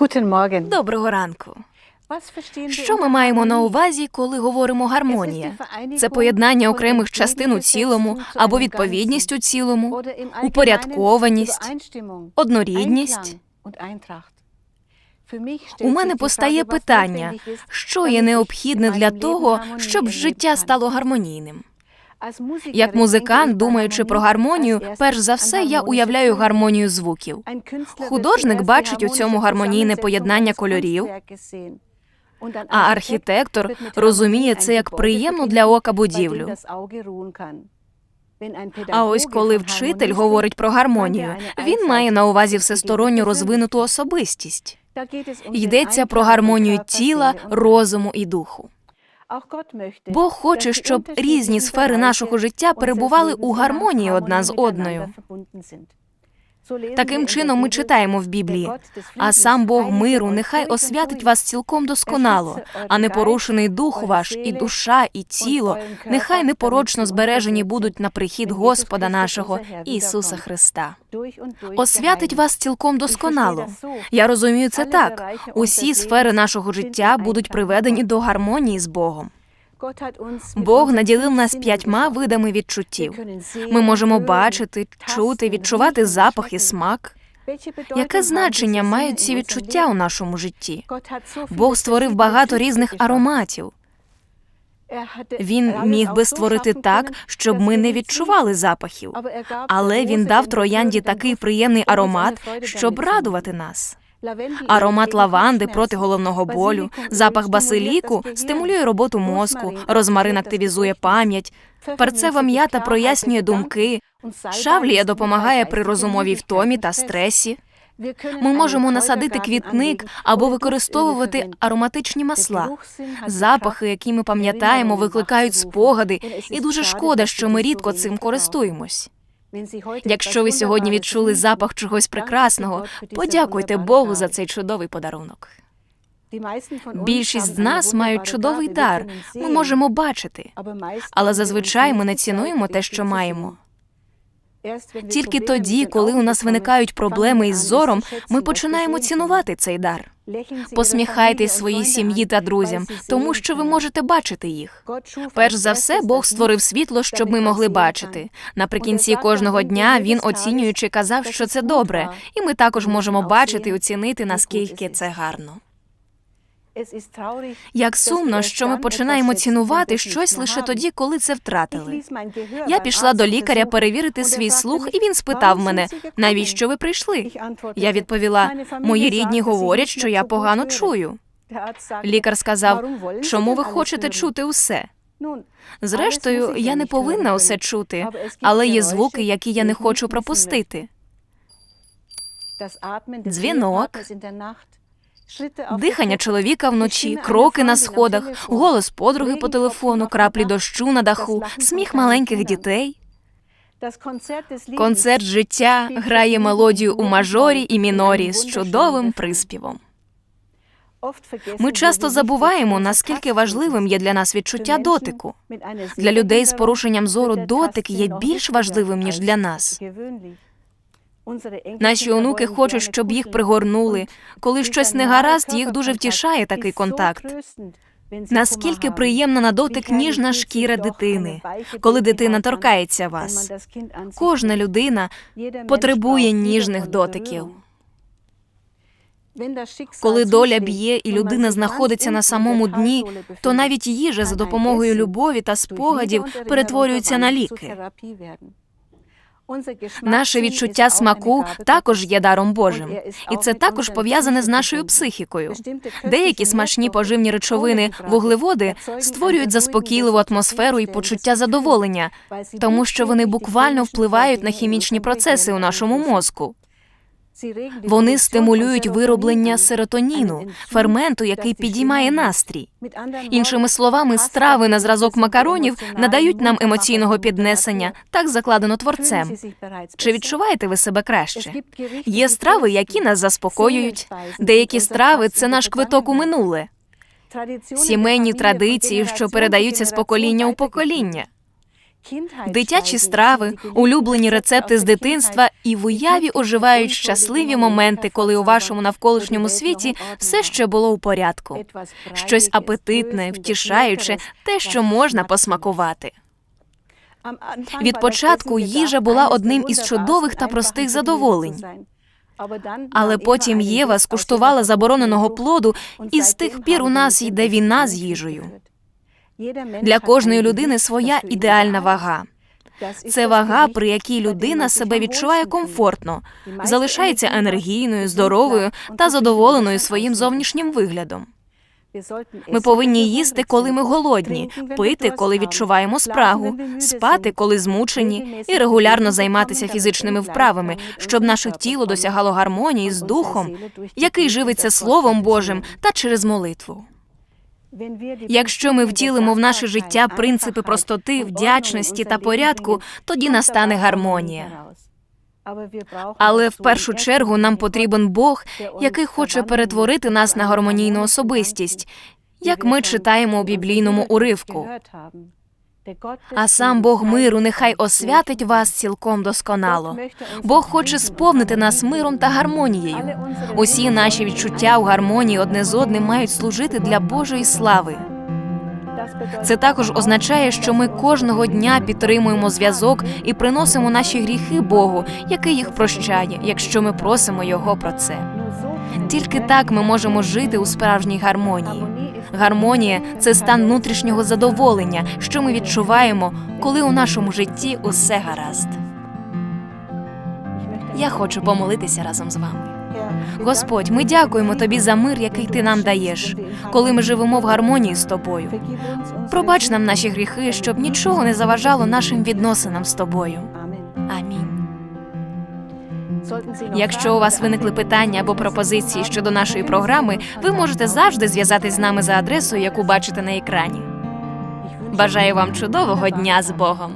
Guten Morgen. Доброго ранку. Що ми маємо на увазі, коли говоримо гармонія? Це поєднання окремих частин у цілому або відповідність у цілому, упорядкованість, однорідність. У мене постає питання, що є необхідне для того, щоб життя стало гармонійним. Як музикант, думаючи про гармонію, перш за все я уявляю гармонію звуків. Художник бачить у цьому гармонійне поєднання кольорів, А архітектор розуміє це як приємну для ока будівлю. А ось коли вчитель говорить про гармонію, він має на увазі всесторонньо розвинуту особистість. Йдеться про гармонію тіла, розуму і духу. Бог хоче, щоб різні сфери нашого життя перебували у гармонії одна з одною. Таким чином ми читаємо в Біблії. А сам Бог миру нехай освятить вас цілком досконало, а непорушений дух ваш, і душа, і тіло, нехай непорочно збережені будуть на прихід Господа нашого Ісуса Христа. Освятить вас цілком досконало. Я розумію це так. Усі сфери нашого життя будуть приведені до гармонії з Богом. Бог наділив нас п'ятьма видами відчуттів. Ми можемо бачити, чути, відчувати запах і смак. Яке значення мають ці відчуття у нашому житті? Бог створив багато різних ароматів. Він міг би створити так, щоб ми не відчували запахів, але він дав троянді такий приємний аромат, щоб радувати нас. Аромат лаванди проти головного болю, запах басиліку стимулює роботу мозку, розмарин активізує пам'ять, перцева м'ята прояснює думки, шавлія допомагає при розумовій втомі та стресі. Ми можемо насадити квітник або використовувати ароматичні масла. Запахи, які ми пам'ятаємо, викликають спогади, і дуже шкода, що ми рідко цим користуємось. Якщо ви сьогодні відчули запах чогось прекрасного, подякуйте Богу за цей чудовий подарунок. Більшість з нас мають чудовий дар. Ми можемо бачити, але зазвичай ми не цінуємо те, що маємо. Тільки тоді, коли у нас виникають проблеми із зором, ми починаємо цінувати цей дар. Посміхайтесь своїй сім'ї та друзям, тому що ви можете бачити їх. Перш за все, Бог створив світло, щоб ми могли бачити. Наприкінці кожного дня він оцінюючи казав, що це добре, і ми також можемо бачити і оцінити, наскільки це гарно. Як сумно, що ми починаємо цінувати щось лише тоді, коли це втратили. Я пішла до лікаря перевірити свій слух, і він спитав мене, навіщо ви прийшли? Я відповіла: мої рідні говорять, що я погано чую. Лікар сказав, чому ви хочете чути усе? Зрештою, я не повинна усе чути, але є звуки, які я не хочу пропустити. Дзвінок, Дихання чоловіка вночі, кроки на сходах, голос подруги по телефону, краплі дощу на даху, сміх маленьких дітей. Концерт життя грає мелодію у мажорі і мінорі з чудовим приспівом. Ми часто забуваємо, наскільки важливим є для нас відчуття дотику. Для людей з порушенням зору дотик є більш важливим ніж для нас. Наші онуки хочуть, щоб їх пригорнули. Коли щось не гаразд, їх дуже втішає такий контакт. Наскільки приємна на дотик ніжна шкіра дитини, коли дитина торкається вас. Кожна людина потребує ніжних дотиків. Коли доля б'є і людина знаходиться на самому дні, то навіть їжа за допомогою любові та спогадів перетворюється на ліки. Наше відчуття смаку також є даром Божим, і це також пов'язане з нашою психікою. Деякі смачні поживні речовини, вуглеводи створюють заспокійливу атмосферу і почуття задоволення, тому що вони буквально впливають на хімічні процеси у нашому мозку. Вони стимулюють вироблення серотоніну, ферменту, який підіймає настрій. Іншими словами, страви на зразок макаронів надають нам емоційного піднесення, так закладено творцем. Чи відчуваєте ви себе краще? Є страви, які нас заспокоюють. Деякі страви це наш квиток у минуле, сімейні традиції, що передаються з покоління у покоління. Дитячі страви, улюблені рецепти з дитинства, і в уяві оживають щасливі моменти, коли у вашому навколишньому світі все ще було у порядку. Щось апетитне, втішаюче, те, що можна посмакувати. Від початку їжа була одним із чудових та простих задоволень. Але потім Єва скуштувала забороненого плоду, і з тих пір у нас йде війна з їжею. Для кожної людини своя ідеальна вага. Це вага, при якій людина себе відчуває комфортно, залишається енергійною, здоровою та задоволеною своїм зовнішнім виглядом. Ми повинні їсти, коли ми голодні, пити, коли відчуваємо спрагу, спати, коли змучені, і регулярно займатися фізичними вправами, щоб наше тіло досягало гармонії з духом, який живиться Словом Божим та через молитву. Якщо ми втілимо в наше життя принципи простоти, вдячності та порядку, тоді настане гармонія. Але в першу чергу нам потрібен Бог, який хоче перетворити нас на гармонійну особистість, як ми читаємо у біблійному уривку. А сам Бог миру нехай освятить вас цілком досконало. Бог хоче сповнити нас миром та гармонією. Усі наші відчуття у гармонії одне з одним мають служити для Божої слави. Це також означає, що ми кожного дня підтримуємо зв'язок і приносимо наші гріхи Богу, який їх прощає, якщо ми просимо Його про це. Тільки так ми можемо жити у справжній гармонії. Гармонія це стан внутрішнього задоволення, що ми відчуваємо, коли у нашому житті усе гаразд. Я хочу помолитися разом з вами. Господь, ми дякуємо тобі за мир, який ти нам даєш, коли ми живемо в гармонії з тобою. Пробач нам наші гріхи, щоб нічого не заважало нашим відносинам з тобою. Амінь. Якщо у вас виникли питання або пропозиції щодо нашої програми, ви можете завжди зв'язатись з нами за адресою, яку бачите на екрані. Бажаю вам чудового дня з Богом.